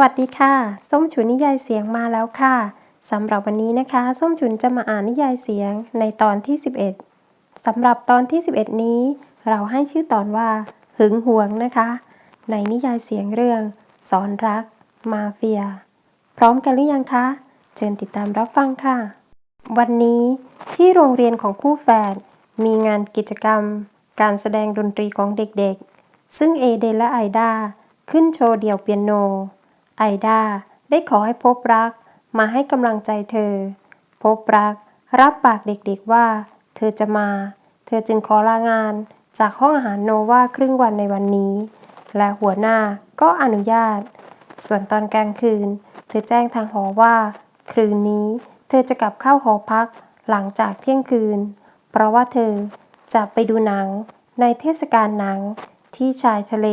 วัสดีค่ะ ส้มฉุนนิยายเสียงมาแล้วค่ะสำหรับวันนี้นะคะ ส้มฉุนจะมาอ่านนิยายเสียงในตอนที่ 11สำหรับตอนที่ 11 นี้ เราให้ชื่อตอนว่า หึงหวงนะคะ ในนิยายเสียงเรื่อง สอนรัก มาเฟีย พร้อมกันหรือยังคะ เชิญติดตามรับฟังค่ะ วันนี้ที่โรงเรียนของคู่แฝดมีงานกิจกรรม การแสดงดนตรีของเด็กๆ ซึ่งเอเดนและไอดาขึ้นโชว์เดี่ยวเปียโน ไอดาได้ขอให้พบรักมาให้กำลังใจเธอ พบรัก รับปากเด็กๆว่า เธอจะมา เธอจึงขอลางาน จากห้องอาหารโนวาครึ่งวันในวันนี้ และหัวหน้าก็อนุญาต ส่วนตอนกลางคืน เธอแจ้งทางหอว่า คืนนี้ เธอจะกลับเข้าหอพักหลังจากเที่ยงคืน เพราะว่าเธอจะไปดูหนังในเทศกาลหนังที่ชายทะเล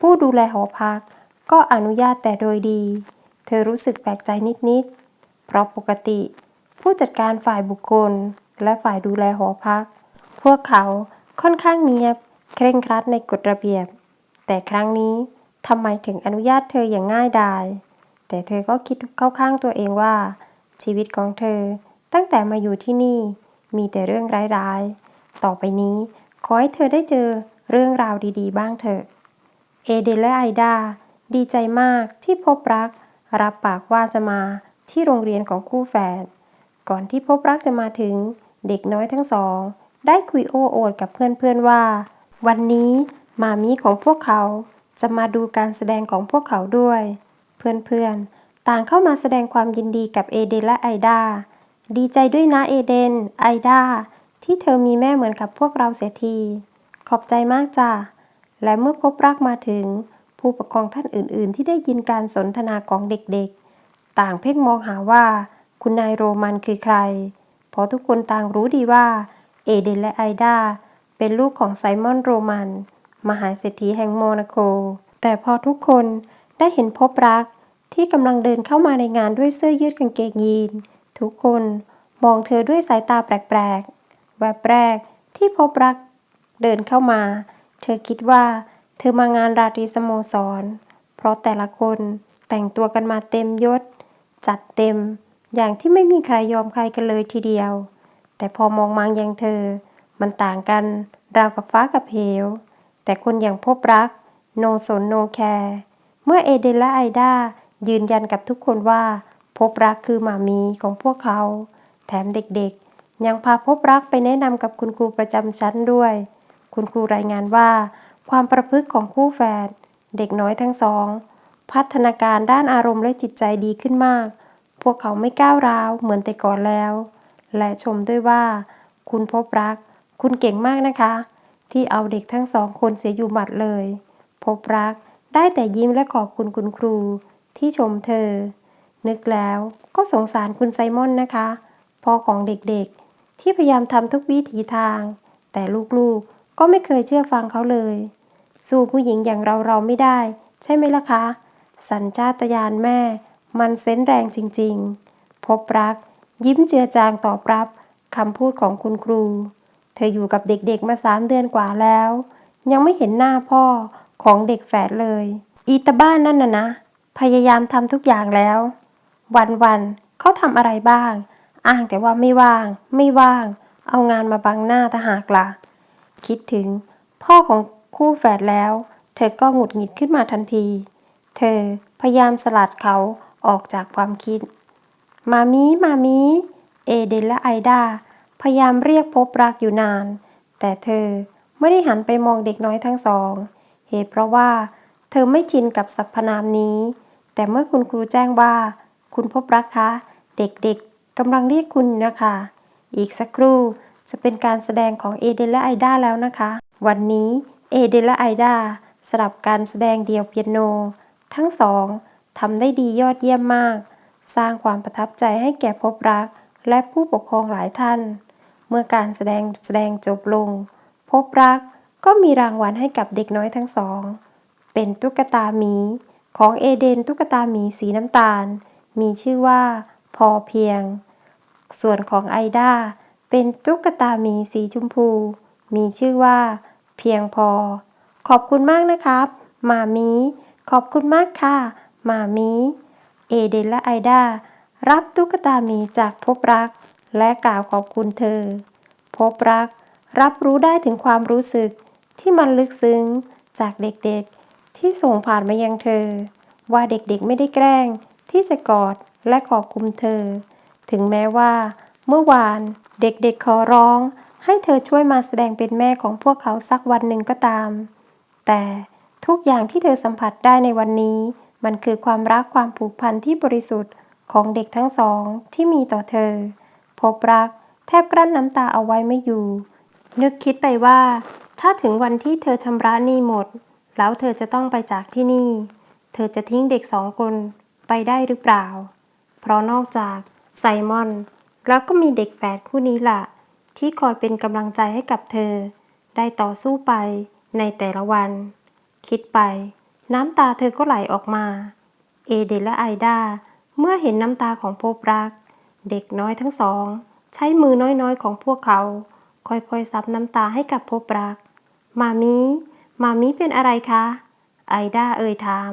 ผู้ดูแลหอพัก ก็อนุญาตแต่โดยดี เธอรู้สึกแปลกใจนิด ๆ เพราะปกติ ผู้จัดการฝ่ายบุคคล และฝ่ายดูแลหอพัก พวกเขาค่อนข้างเงียบ เคร่งครัดในกฎระเบียบ แต่ครั้งนี้ทำไมถึงอนุญาตเธออย่างง่ายดาย แต่เธอก็คิดเข้าข้างตัวเองว่า ชีวิตของเธอตั้งแต่มาอยู่ที่นี่ มีแต่เรื่องร้ายๆ ต่อไปนี้ ขอให้เธอได้เจอเรื่องราวดี ๆ บ้างเถอะ เอเดนและไอดา ดีใจมากที่พบรัก รับปากว่าจะมาที่โรงเรียนของคู่แฝดก่อนที่พบรักจะมาถึง เด็กน้อยทั้งสอง ได้คุยโอ้โอดกับเพื่อนๆว่า วันนี้มามีของพวกเขาจะมาดูการแสดงของพวกเขาด้วย เพื่อนๆ ต่างเข้ามาแสดงความยินดีกับเอเดนและไอดาดีใจด้วยนะเอเดน ไอดาที่เธอมีแม่เหมือนกับพวกเราเสียที ขอบใจมากจ้ะและเมื่อพบรักมาถึง ผู้ปกครองท่านอื่น ๆ ที่ได้ยินการสนทนาของเด็กๆ ต่างเพ่งมองหาว่า คุณนายโรมันคือใคร เพราะทุกคนต่างรู้ดีว่า เอเดนและไอดาเป็นลูกของไซมอนโรมัน มหาเศรษฐีแห่งโมนาโก แต่พอทุกคนได้เห็นพบรักที่กำลังเดินเข้ามาในงานด้วยเสื้อยืดกางเกงยีน ทุกคนมองเธอด้วยสายตาแปลกๆแวบแรกที่พบรักเดินเข้ามา เธอคิดว่า เธอมางานราตรีสโมสร เพราะแต่ละคนแต่งตัวกันมาเต็มยศ จัดเต็ม อย่างที่ไม่มีใครยอมใครกันเลยทีเดียว แต่พอมองมายังเธอ มันต่างกันราวกับฟ้ากับเหว แต่คนอย่างพบรัก โนสนโนแคร์เมื่อเอเดนและไอดายืนยันกับทุกคนว่า พบรักคือหมามีของพวกเขา แถมเด็กๆ ยังพาพบรักไปแนะนำกับคุณครูประจำชั้นด้วย คุณครูรายงานว่า ความประพฤติของคู่แฝดเด็กน้อยทั้งสอง พัฒนาการด้านอารมณ์และจิตใจดีขึ้นมาก พวกเขาไม่ก้าวร้าวเหมือนแต่ก่อนแล้ว และชมด้วยว่า คุณพบรัก คุณเก่งมากนะคะ ที่เอาเด็กทั้งสองคนเสียอยู่หมัดเลย พบรักได้แต่ยิ้มและขอบคุณคุณครู ที่ชมเธอ นึกแล้วก็สงสารคุณไซมอนนะคะพ่อของเด็กๆ ที่พยายามทำทุกวิถีทาง แต่ลูกๆก็ไม่เคยเชื่อฟังเขาเลย สู้ผู้หญิงอย่างเราเราไม่ได้ ใช่ไหมล่ะคะ สัญชาตญาณแม่ มันเซนแรงจริงๆ พบรัก ยิ้มเจือจางตอบรับคำพูดของคุณครู เธออยู่กับเด็กๆมาสามเดือนกว่าแล้ว ยังไม่เห็นหน้าพ่อของเด็กแฝดเลย อีตาบ้านนั่นน่ะนะ พยายามทำทุกอย่างแล้ว วันๆเขาทำอะไรบ้าง อ้างแต่ว่าไม่ว่าง ไม่ว่าง เอางานมาบังหน้าทหากละ่ะคิดถึงพ่อของ คู่แฝดแล้ว เธอก็หงุดหงิดขึ้นมาทันที เธอพยายามสลัดเขาออกจากความคิด มามีมามีเอเดนและไอดาพยายามเรียกพบรักอยู่นาน แต่เธอไม่ได้หันไปมองเด็กน้อยทั้งสอง เหตุเพราะว่า เธอไม่ชินกับสรรพนามนี้ แต่เมื่อคุณครูแจ้งว่า คุณพบรักคะ เด็กๆกำลังเรียกคุณนะคะ อีกสักครู่จะเป็นการแสดงของเอเดนและไอดาแล้วนะคะ วันนี้ เอเดและไอดาสลับการแสดงเดี่ยวเปียโน ทั้งสองทำได้ดียอดเยี่ยมมาก สร้างความประทับใจให้แก่พบรัก และผู้ปกครองหลายท่าน เมื่อการแสดงแสดงจบลง พบรักก็มีรางวัลให้กับเด็กน้อยทั้งสอง เป็นตุ๊กตาหมี ของเอเดนตุ๊กตาหมีสีน้ำตาล มีชื่อว่า พอเพียง ส่วนของไอดาเป็นตุ๊กตาหมีสีชมพู มีชื่อว่า เพียงพอ ขอบคุณมากนะครับมามีขอบคุณมากค่ะมามีเอเดนและไอดารับตุ๊กตาหมีจากพบรัก และกล่าวขอบคุณเธอ พบรัก รับรู้ได้ถึงความรู้สึกที่มันลึกซึ้งจากเด็กๆ ที่ส่งผ่านมายังเธอ ว่าเด็กๆไม่ได้แกล้ง ที่จะกอดและขอบคุณเธอ ถึงแม้ว่า เมื่อวานเด็กๆขอร้อง ให้เธอช่วยมาแสดงเป็นแม่ของพวกเขาสักวันหนึ่งก็ตาม แต่ทุกอย่างที่เธอสัมผัสได้ในวันนี้ มันคือความรักความผูกพันที่บริสุทธิ์ของเด็กทั้งสองที่มีต่อเธอ พบรักแทบกลั้นน้ำตาเอาไว้ไม่อยู่ นึกคิดไปว่า ถ้าถึงวันที่เธอชำระหนี้หมด แล้วเธอจะต้องไปจากที่นี่ เธอจะทิ้งเด็กสองคนไปได้หรือเปล่า เพราะนอกจากไซมอน แล้วก็มีเด็กแฝดคู่นี้ล่ะ ที่คอยเป็นกำลังใจให้กับเธอ ได้ต่อสู้ไปในแต่ละวัน คิดไป น้ำตาเธอก็ไหลออกมา เอเดนและไอดาเมื่อเห็นน้ำตาของพบรัก เด็กน้อยทั้งสอง ใช้มือน้อยๆของพวกเขา ค่อยๆซับน้ำตาให้กับพบรัก มามีมามีเป็นอะไรคะ ไอดาเอ่ยถาม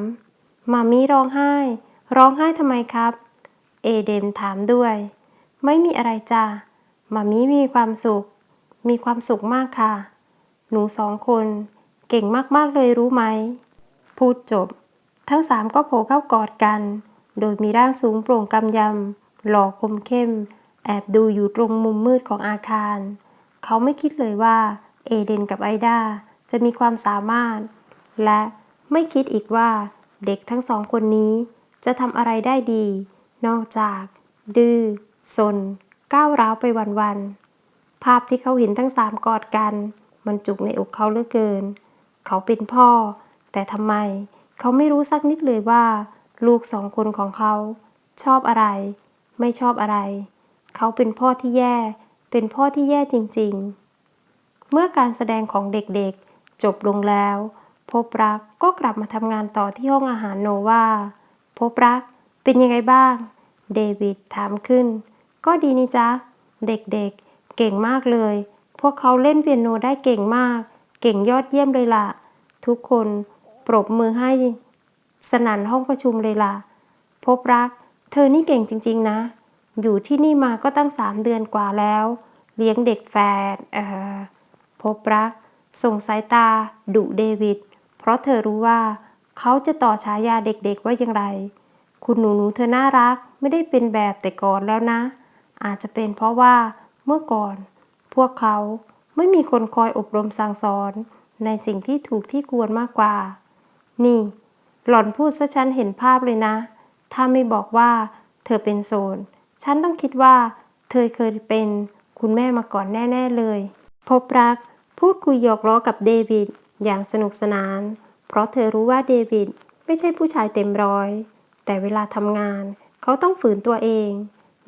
มามีร้องไห้ ร้องไห้ทำไมครับ เอเดมถามด้วย ไม่มีอะไรจ้ะ มามีมีความสุข มีความสุขมากค่ะ หนูสองคนเก่งมากๆเลยรู้ไหม พูดจบ ทั้งสามก็โผล่เข้ากอดกัน โดยมีร่างสูงโปร่งกำยำ หล่อคมเข้ม แอบดูอยู่ตรงมุมมืดของอาคาร เขาไม่คิดเลยว่า เอเดนกับไอดาจะมีความสามารถ และไม่คิดอีกว่าเด็กทั้งสองคนนี้จะทำอะไรได้ดี นอกจาก ดื้อซน ก้าวร้าวไปวันๆภาพที่เขาเห็นทั้งสามกอดกัน มันจุกในอกเขาเหลือเกิน เขาเป็นพ่อ แต่ทำไม เขาไม่รู้สักนิดเลยว่า ลูกสองคนของเขา ชอบอะไร ไม่ชอบอะไร เขาเป็นพ่อที่แย่ เป็นพ่อที่แย่จริง ๆ เมื่อการแสดงของเด็กๆ จบลงแล้ว พบรักก็กลับมาทำงานต่อที่ห้องอาหารโนวาพบรักเป็นยังไงบ้าง เดวิดถามขึ้น ก็ดีนี่จ๊ะ เด็กๆเก่งมากเลย พวกเขาเล่นเปียโนได้เก่งมาก เก่งยอดเยี่ยมเลยล่ะ ทุกคนปรบมือให้สนั่นห้องประชุมเลยล่ะ พบรัก เธอนี่เก่งจริง ๆ นะ อยู่ที่นี่มาก็ตั้งสามเดือนกว่าแล้ว เลี้ยงเด็กแฝดเออพบรัก ส่งสายตา ดุเดวิด เพราะเธอรู้ว่า เขาจะต่อฉายาเด็กๆว่าอย่างไร คุณหนูหนูๆเธอน่ารัก ไม่ได้เป็นแบบแต่ก่อนแล้วนะ อาจจะเป็นเพราะว่าเมื่อก่อน พวกเขาไม่มีคนคอยอบรมสั่งสอนในสิ่งที่ถูกที่ควรมากกว่า นี่ หล่อนพูดซะฉันเห็นภาพเลยนะ ถ้าไม่บอกว่า เธอเป็นโซนฉันต้องคิดว่า เธอเคยเป็นคุณแม่มาก่อนแน่ ๆเลย พบรัก พูดคุยหยอกล้อกับเดวิดอย่างสนุกสนาน เพราะเธอรู้ว่าเดวิดไม่ใช่ผู้ชายเต็มร้อย แต่เวลาทำงาน เขาต้องฝืนตัวเอง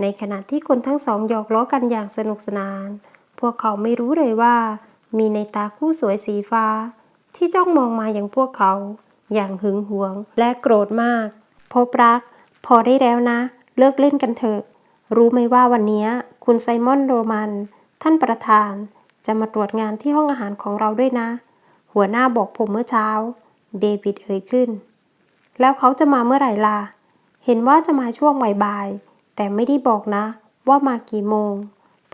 ในขณะที่คนทั้งสองหยอกล้อกันอย่างสนุกสนาน พวกเขาไม่รู้เลยว่า มีในตาคู่สวยสีฟ้า ที่จ้องมองมาอย่างพวกเขา อย่างหึงหวงและโกรธมาก พบรัก พอได้แล้วนะ เลิกเล่นกันเถอะ รู้ไหมว่าวันนี้คุณไซมอนโรมัน ท่านประธาน จะมาตรวจงานที่ห้องอาหารของเราด้วยนะ หัวหน้าบอกผมเมื่อเช้า เดวิดเอ่ยขึ้น แล้วเขาจะมาเมื่อไหร่ล่ะ เห็นว่าจะมาช่วงบ่ายๆ แต่ไม่ได้บอกนะ ว่ามากี่โมง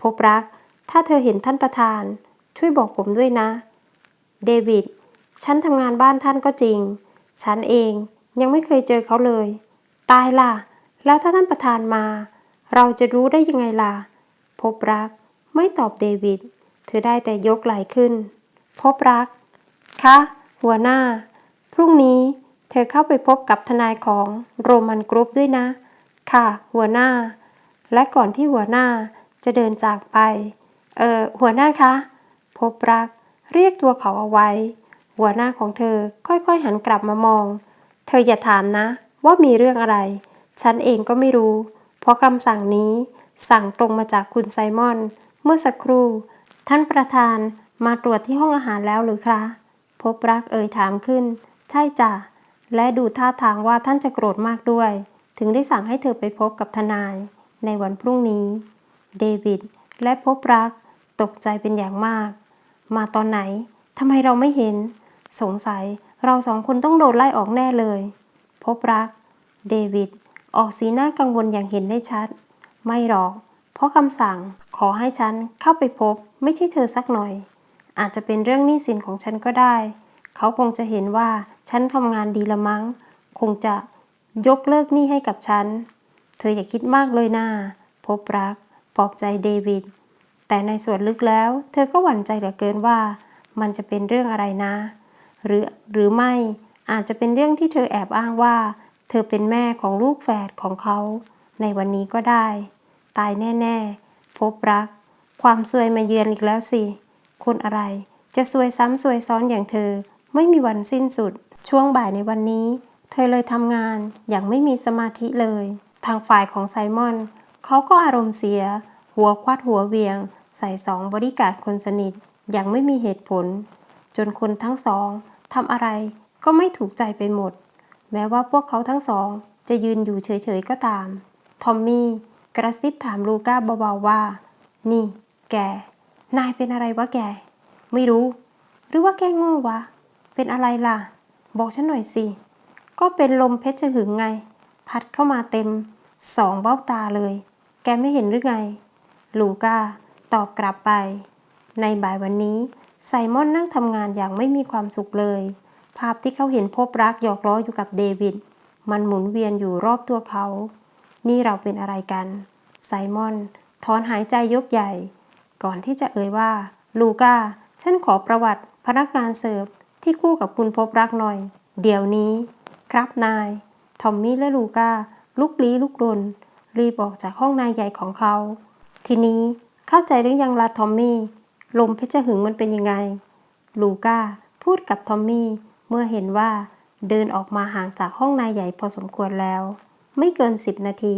พบรัก ถ้าเธอเห็นท่านประธาน ช่วยบอกผมด้วยนะ เดวิด ฉันทำงานบ้านท่านก็จริง ฉันเองยังไม่เคยเจอเขาเลย ตายล่ะ แล้วถ้าท่านประธานมา เราจะรู้ได้ยังไงล่ะ พบรัก ไม่ตอบเดวิด เธอได้แต่ยกไหล่ขึ้น พบรัก คะ หัวหน้า พรุ่งนี้เธอเข้าไปพบกับทนายของโรมันกรุ๊ปด้วยนะ ค่ะ หัวหน้า และก่อนที่หัวหน้าจะเดินจากไป เออหัวหน้าคะ พบรัก เรียกตัวเขาเอาไว้ หัวหน้าของเธอค่อยๆหันกลับมามอง เธออย่าถามนะ ว่ามีเรื่องอะไร ฉันเองก็ไม่รู้ เพราะคำสั่งนี้สั่งตรงมาจากคุณไซมอน เมื่อสักครู่ ท่านประธานมาตรวจที่ห้องอาหารแล้วหรือคะ พบรักเอ่ยถามขึ้น ใช่จ้ะ และดูท่าทางว่าท่านจะโกรธมากด้วย ถึงได้สั่งให้เธอไปพบกับทนาย ในวันพรุ่งนี้ เดวิดและพบรัก ตกใจเป็นอย่างมาก มาตอนไหนทำไมเราไม่เห็น สงสัยเราสองคนต้องโดนไล่ออกแน่เลย พบรัก เดวิดออกสีหน้ากังวลอย่างเห็นได้ชัด ไม่หรอก เพราะคำสั่งขอให้ฉันเข้าไปพบ ไม่ใช่เธอสักหน่อย อาจจะเป็นเรื่องหนี้สินของฉันก็ได้ เขาคงจะเห็นว่าฉันทำงานดีละมั้ง คงจะ ยกเลิกหนี้ให้กับฉัน เธออย่าคิดมากเลยนะพบรักปลอบใจเดวิด แต่ในส่วนลึกแล้ว เธอก็หวั่นใจเหลือเกินว่า มันจะเป็นเรื่องอะไรนะ หรือหรือไม่อาจจะเป็นเรื่องที่เธอแอบอ้างว่า เธอเป็นแม่ของลูกแฝดของเขา ในวันนี้ก็ได้ ตายแน่ ๆ พบรัก ความซวยมาเยือนอีกแล้วสิ คนอะไร จะซวยซ้ำซวยซ้อนอย่างเธอ ไม่มีวันสิ้นสุด ช่วงบ่ายในวันนี้ เธอเลยทำงานอย่างไม่มีสมาธิเลย ทางฝ่ายของไซมอนเขาก็อารมณ์เสีย หัวควัดหัวเวียง ใส่สองบริการคนสนิทอย่างไม่มีเหตุผล จนคนทั้งสองทำอะไรก็ไม่ถูกใจไปหมด แม้ว่าพวกเขาทั้งสองจะยืนอยู่เฉยๆก็ตาม ทอมมี่กระซิบถามลูก้าเบาๆว่า นี่ แก นายเป็นอะไรวะแก ไม่รู้ หรือว่าแกโง่วะ เป็นอะไรล่ะ บอกฉันหน่อยสิ ก็เป็นลมเพชรหึงไง พัดเข้ามาเต็มสองเบ้าตาเลย แกไม่เห็นหรือไง ลูก้าตอบกลับไป ในบ่ายวันนี้ไซมอนนั่งทำงานอย่างไม่มีความสุขเลย ภาพที่เขาเห็นพบรักหยอกล้ออยู่กับเดวิดมันหมุนเวียนอยู่รอบตัวเขา นี่เราเป็นอะไรกันไซมอนถอนหายใจยกใหญ่ ก่อนที่จะเอ่ยว่า ลูก้า ฉันขอประวัติพนักงานเสิร์ฟที่คู่กับคุณพบรักหน่อย เดี๋ยวนี้ ครับนาย ทอมมี่และลูก้าลุกลี้ลุกลนรีบออกจากห้องนายใหญ่ของเขา ทีนี้เข้าใจหรือยังล่ะทอมมี่ ลมเพชรหึงมันเป็นยังไง ลูก้าพูดกับทอมมี่เมื่อเห็นว่าเดินออกมาห่างจากห้องนายใหญ่พอสมควรแล้ว ไม่เกินสิบนาที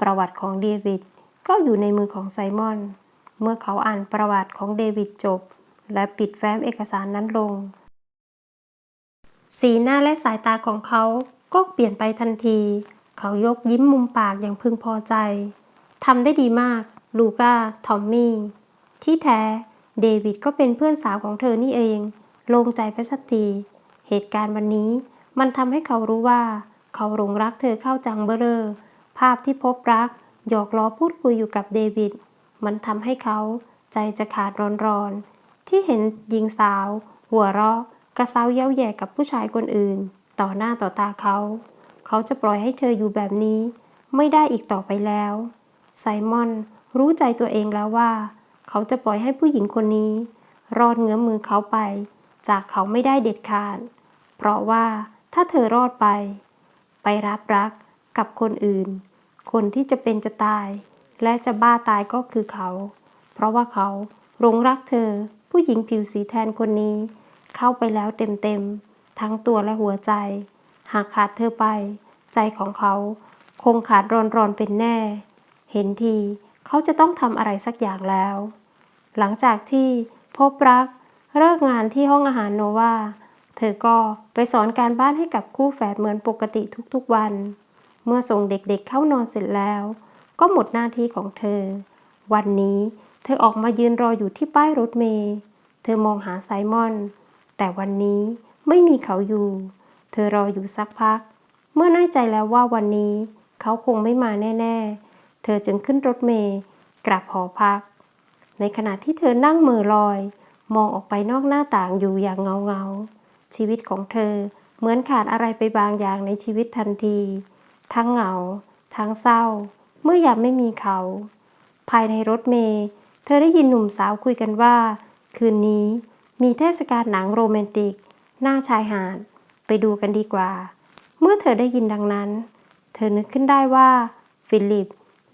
ประวัติของเดวิดก็อยู่ในมือของไซมอน เมื่อเขาอ่านประวัติของเดวิดจบ และปิดแฟ้มเอกสารนั้นลง สีหน้าและสายตาของเขาก็เปลี่ยนไปทันที เขายกยิ้มมุมปากอย่างพึงพอใจ ทำได้ดีมาก ลูก้า ทอมมี่ ที่แท้ เดวิดก็เป็นเพื่อนสาวของเธอนี่เอง โล่งใจไปสักที เหตุการณ์วันนี้มันทำให้เขารู้ว่า เขาหลงรักเธอเข้าจังเบ้อเร่อภาพที่พบรัก หยอกล้อพูดคุยอยู่กับเดวิด มันทำให้เขาใจจะขาดร้อนๆ ที่เห็นหญิงสาว หัวเราะ กระเซ้าเย้าแย่กับผู้ชายคนอื่น ต่อหน้าต่อตาเขา เขาจะปล่อยให้เธออยู่แบบนี้ ไม่ได้อีกต่อไปแล้ว ไซมอนรู้ใจตัวเองแล้วว่า เขาจะปล่อยให้ผู้หญิงคนนี้ รอดเงื้อมือเขาไป จากเขาไม่ได้เด็ดขาด เพราะว่าถ้าเธอรอดไป ไปรับรักกับคนอื่น คนที่จะเป็นจะตาย และจะบ้าตายก็คือเขา เพราะว่าเขาหลงรักเธอผู้หญิงผิวสีแทนคนนี้ เข้าไปแล้วเต็มๆ ทั้งตัวและหัวใจ หากขาดเธอไป ใจของเขา คงขาดรอนรอนๆเป็นแน่ เห็นทีเขาจะต้องทำอะไรสักอย่างแล้ว หลังจากที่พบรักเลิกงานที่ห้องอาหารโนวาเธอก็ไปสอนการบ้านให้กับคู่แฝดเหมือนปกติทุกๆวัน เมื่อส่งเด็กๆเข้านอนเสร็จแล้ว ก็หมดหน้าที่ของเธอ วันนี้เธอออกมายืนรออยู่ที่ป้ายรถเมล์ เธอมองหาไซมอน แต่วันนี้ไม่มีเขาอยู่ เธอรออยู่สักพัก เมื่อแน่ใจแล้วว่าวันนี้เขาคงไม่มาแน่ ๆ เธอจึงขึ้นรถเมล์กลับหอพัก ในขณะที่เธอนั่งมือลอย มองออกไปนอกหน้าต่างอยู่อย่างเงาเงาๆชีวิตของเธอเหมือนขาดอะไรไปบางอย่างในชีวิตทันที ทั้งเหงา ทั้งเศร้า เมื่อยามไม่มีเขา ภายในรถเมล์เธอได้ยินหนุ่มสาวคุยกันว่า คืนนี้ มีเทศกาลหนังโรแมนติก หน้าชายหาด ไปดูกันดีกว่า เมื่อเธอได้ยินดังนั้น เธอนึกขึ้นได้ว่า ฟิลิป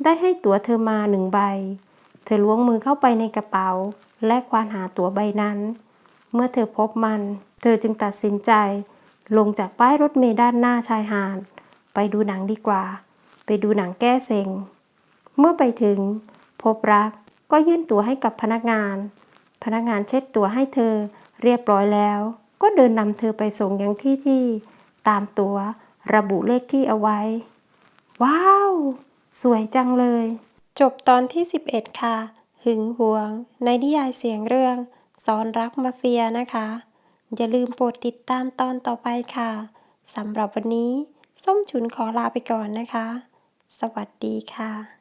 ได้ให้ตั๋วเธอมาหนึ่งใบ เธอล้วงมือเข้าไปในกระเป๋า และควานหาตั๋วใบนั้น เมื่อเธอพบมัน เธอจึงตัดสินใจ ลงจากป้ายรถเมล์ด้านหน้าชายหาด ไปดูหนังดีกว่า ไปดูหนังแก้เซ็ง เมื่อไปถึง พบรักก็ยื่นตั๋วให้กับพนักงาน พนักงานเช็ดตัวให้เธอเรียบร้อยแล้ว ก็เดินนำเธอไปส่งยังที่ที่ ตามตัวระบุเลขที่เอาไว้ ว้าว สวยจังเลย จบตอนที่ 11 ค่ะ หึงหวง ในนิยายเสียงเรื่องสอนรักมาเฟียนะคะ อย่าลืมโปรดติดตามตอนต่อไปค่ะสำหรับวันนี้ ส้มฉุนขอลาไปก่อนนะคะ สวัสดีค่ะ